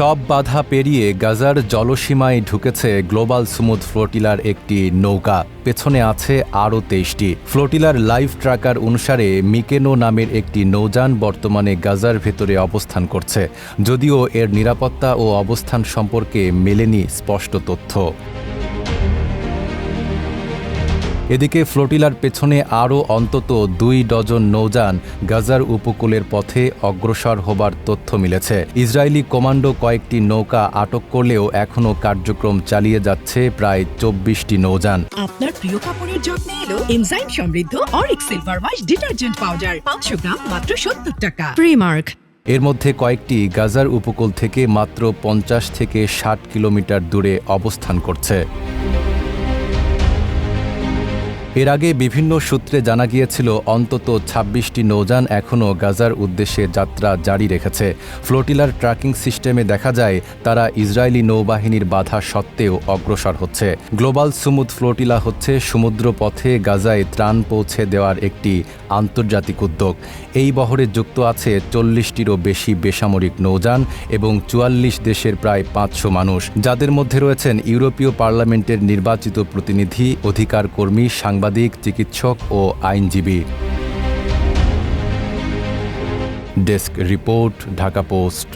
সব বাধা পেরিয়ে গাজার জলসীমায় ঢুকেছে গ্লোবাল স্মুথ ফ্লোটিলার একটি নৌকা। পেছনে আছে আরও তেইশটি। ফ্লোটিলার লাইফ ট্রাকার অনুসারে মিকেনো নামের একটি নৌযান বর্তমানে গাজার ভেতরে অবস্থান করছে। যদিও এর নিরাপত্তা ও অবস্থান সম্পর্কে মেলেনি স্পষ্ট তথ্য। এদিকে ফ্লোটিলার পেছনে আরও অন্তত দুই ডজন নৌযান গাজার উপকূলের পথে অগ্রসর হবার তথ্য মিলেছে। ইসরায়েলি কমান্ডো কয়েকটি নৌকা আটক করলেও এখনও কার্যক্রম চালিয়ে যাচ্ছে প্রায় চব্বিশটি নৌযান। আপনার প্রিয় কাপড়ের যত্নে এলো এনজাইম সমৃদ্ধ অরিক সিলভার ওয়াশ ডিটারজেন্ট পাউডার পাঁচশো গ্রাম মাত্র সত্তর টাকা। প্রিমার্ক এর মধ্যে কয়েকটি গাজার উপকূল থেকে মাত্র পঞ্চাশ থেকে ষাট কিলোমিটার দূরে অবস্থান করছে। এর আগে বিভিন্ন সূত্রে জানা গিয়েছিল, অন্তত ২৬টি নৌযান এখনও গাজার উদ্দেশ্যে যাত্রা জারি রেখেছে। ফ্লোটিলার ট্র্যাকিং সিস্টেমে দেখা যায়, তারা ইসরায়েলি নৌবাহিনীর বাধা সত্ত্বেও অগ্রসর হচ্ছে। গ্লোবাল সুমুদ ফ্লোটিলা হচ্ছে সমুদ্র পথে গাজায় ত্রাণ পৌঁছে দেওয়ার একটি আন্তর্জাতিক উদ্যোগ। এই বহরে যুক্ত আছে চল্লিশটিরও বেশি বেসামরিক নৌযান এবং চুয়াল্লিশ দেশের প্রায় পাঁচশো মানুষ। যাদের মধ্যে রয়েছেন ইউরোপীয় পার্লামেন্টের নির্বাচিত প্রতিনিধি অধিকার কর্মী সাংবাদিক চিকিৎসক ও আইনজীবী। Desk report Dhaka post.